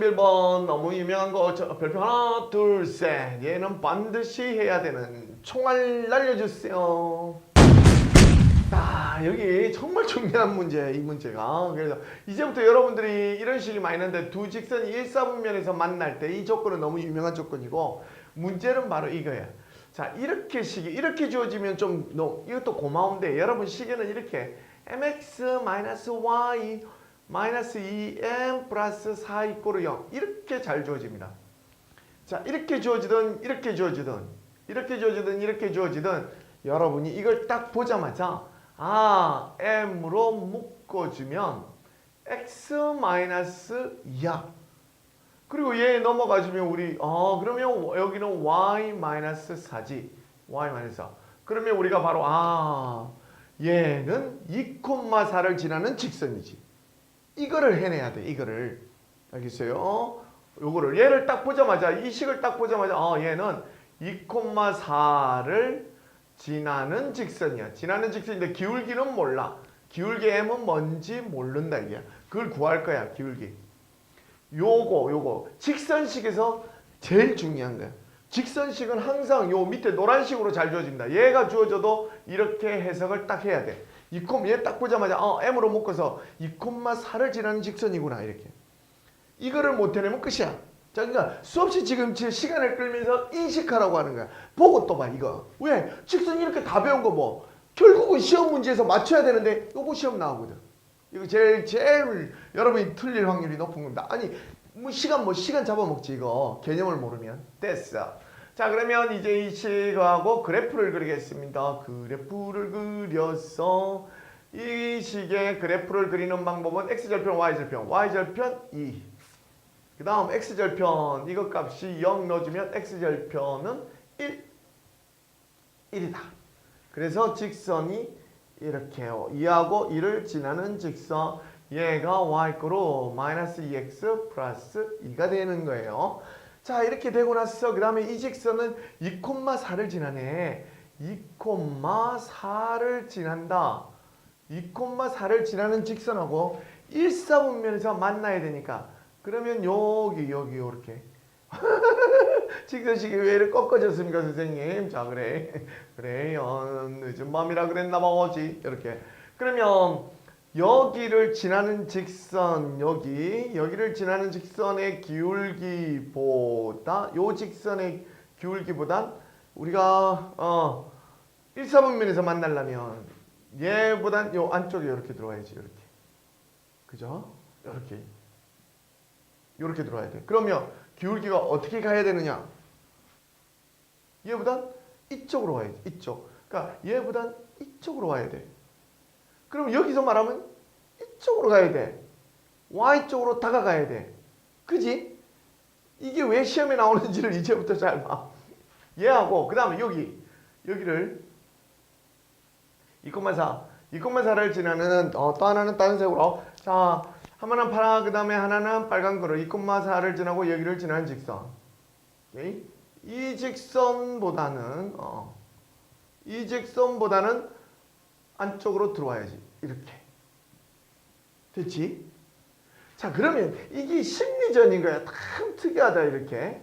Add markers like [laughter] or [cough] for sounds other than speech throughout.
11번 너무 유명한 거 저, 별표 하나 둘 셋. 얘는 반드시 해야 되는. 총알 날려주세요. 아 여기 정말 중요한 문제 이 문제가. 그래서 이제부터 여러분들이 이런 식이 많이 있는데 두 직선이 일사분면에서 만날 때 이 조건은 너무 유명한 조건이고 문제는 바로 이거야. 자 이렇게 식이 이렇게 주어지면 좀 너, 이것도 고마운데 여러분 식에는 이렇게. mx-y 마이너스 2m 플러스 4 이꼬르 0 이렇게 잘 주어집니다. 자 이렇게 주어지든 이렇게 주어지든 이렇게 주어지든 이렇게 주어지든 여러분이 이걸 딱 보자마자 아 m으로 묶어주면 x 마이너스 2야. 그리고 얘 넘어가주면 우리 어 그러면 여기는 y 마이너스 4지 y 마이너스 4. 그러면 우리가 바로 아 얘는 2,4를 지나는 직선이지. 이거를 해내야 돼. 이거를 알겠어요? 어? 요거를 얘를 딱 보자마자 이 식을 딱 보자마자 어 얘는 2,4를 지나는 직선이야. 지나는 직선인데 기울기는 몰라. 기울기 m은 뭔지 모른다 이게. 그걸 구할 거야. 기울기. 요거 요거 직선식에서 제일 중요한 거야. 직선식은 항상 요 밑에 노란식으로 잘 주어집니다. 얘가 주어져도 이렇게 해석을 딱 해야 돼. 2콤 얘 딱 보자마자 어 m으로 묶어서 2콤마 4를 지나는 직선이구나 이렇게. 이거를 못 해내면 끝이야. 자, 그러니까 수없이 지금 제 시간을 끌면서 인식하라고 하는 거야. 보고 또 봐 이거. 왜? 직선 이렇게 다 배운 거 뭐. 결국은 시험 문제에서 맞춰야 되는데 요거 시험 나오거든. 이거 제일 제일 여러분이 틀릴 확률이 높은 겁니다. 아니 뭐 시간 뭐 시간 잡아먹지 이거 개념을 모르면 됐어. 자 그러면 이제 이 식하고 그래프를 그리겠습니다. 그래프를 그려서 이 식의 그래프를 그리는 방법은 x절편, y절편, y절편 2. 그 다음 x절편 이거 값이 0 넣어주면 x절편은 1. 1이다. 그래서 직선이 이렇게요. 2하고 1을 지나는 직선 얘가 y거로 마이너스 2x 플러스 2가 되는 거예요. 자 이렇게 되고 나서 그 다음에 이 직선은 2,4를 지나네. 2,4를 지난다. 2,4를 지나는 직선하고 1사분면에서 만나야 되니까 그러면 여기 여기 이렇게 [laughs] 직선식이 왜 이렇게 꺾어졌습니까 선생님? 자 그래 그래 어, 늦은 밤이라 그랬나 봐 어지 이렇게 그러면 여기를 지나는 직선 여기 여기를 지나는 직선의 기울기보다 요 직선의 기울기보단 우리가 어 1, 4분면에서 만나려면 얘보단 요 안쪽에 이렇게 들어와야지 이렇게. 그죠? 이렇게. 이렇게 들어와야 돼. 그러면 기울기가 어떻게 가야 되느냐? 얘보단 이쪽으로 와야 돼 이쪽. 그러니까 얘보단 이쪽으로 와야 돼. 그럼 여기서 말하면 이쪽으로 가야 돼. Y쪽으로 다가가야 돼. 그지? 이게 왜 시험에 나오는지를 [laughs] 이제부터 잘 봐. 얘하고 그 다음에 여기 여기를 2,4 2,4를 지나는 어, 또 하나는 다른 색으로 자 하나는 파라 그 다음에 하나는 빨간 거로 2,4를 지나고 여기를 지나는 직선 오케이? 이 직선보다는 어, 이 직선보다는 안쪽으로 들어와야지 이렇게 됐지? 자 그러면 이게 심리전인 거야. 참 특이하다 이렇게.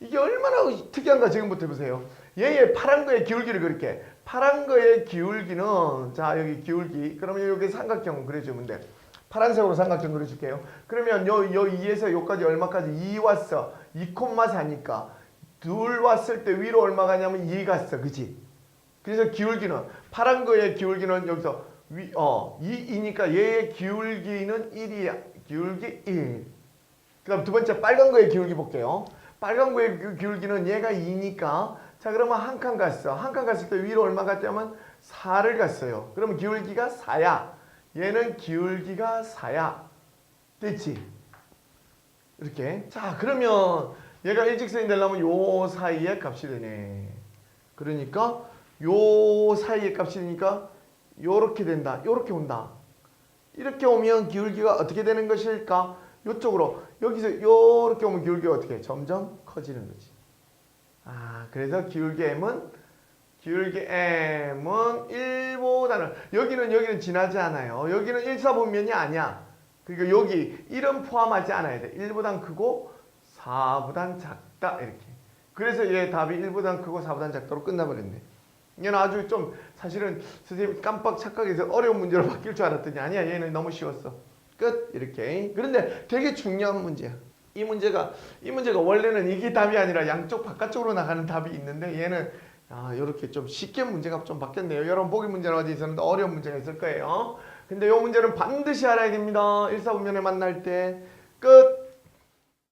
이게 얼마나 특이한가 지금부터 보세요. 얘의 파란 거의 기울기를 그렇게. 파란 거의 기울기는 자 여기 기울기. 그러면 여기 삼각형 그려주면 돼. 파란색으로 삼각형 그려줄게요. 그러면 요, 요 2에서 요까지 얼마까지? 2 왔어. 2,4니까. 둘 왔을 때 위로 얼마 가냐면 2 갔어. 그지 그래서 기울기는 파란 거의 기울기는 여기서 위, 어, 2이니까 얘의 기울기는 1이야. 기울기 1. 그 다음 두 번째 빨간 거의 기울기 볼게요. 빨간 거의 그 기울기는 얘가 2니까 자 그러면 한 칸 갔어. 한 칸 갔을 때 위로 얼마 갔냐면 4를 갔어요. 그러면 기울기가 4야. 얘는 기울기가 4야. 됐지? 이렇게. 자 그러면 얘가 일직선이 되려면 요 사이에 값이 되네. 그러니까 요 사이의 값이 되니까 요렇게 된다. 요렇게 온다. 이렇게 오면 기울기가 어떻게 되는 것일까? 요쪽으로 여기서 요렇게 오면 기울기가 어떻게 해? 점점 커지는 거지. 아, 그래서 기울기 m은 기울기 m은 1보다는 여기는 여기는 지나지 않아요. 여기는 1, 4분면이 아니야. 그러니까 여기 1은 포함하지 않아야 돼. 1보단 크고 4보단 작다 이렇게. 그래서 얘 답이 1보단 크고 4보단 작다로 끝나버렸네. 얘는 아주 좀 사실은 선생님 깜빡 착각해서 어려운 문제로 바뀔 줄 알았더니 아니야 얘는 너무 쉬웠어. 끝 이렇게. 그런데 되게 중요한 문제야. 이 문제가 이 문제가 원래는 이게 답이 아니라 양쪽 바깥쪽으로 나가는 답이 있는데 얘는 아 이렇게 좀 쉽게 문제가 좀 바뀌었네요. 여러분 보기 문제는 어디 있었는데 어려운 문제가 있을 거예요. 근데 이 문제는 반드시 알아야 됩니다. 1, 4분면에 만날 때 끝.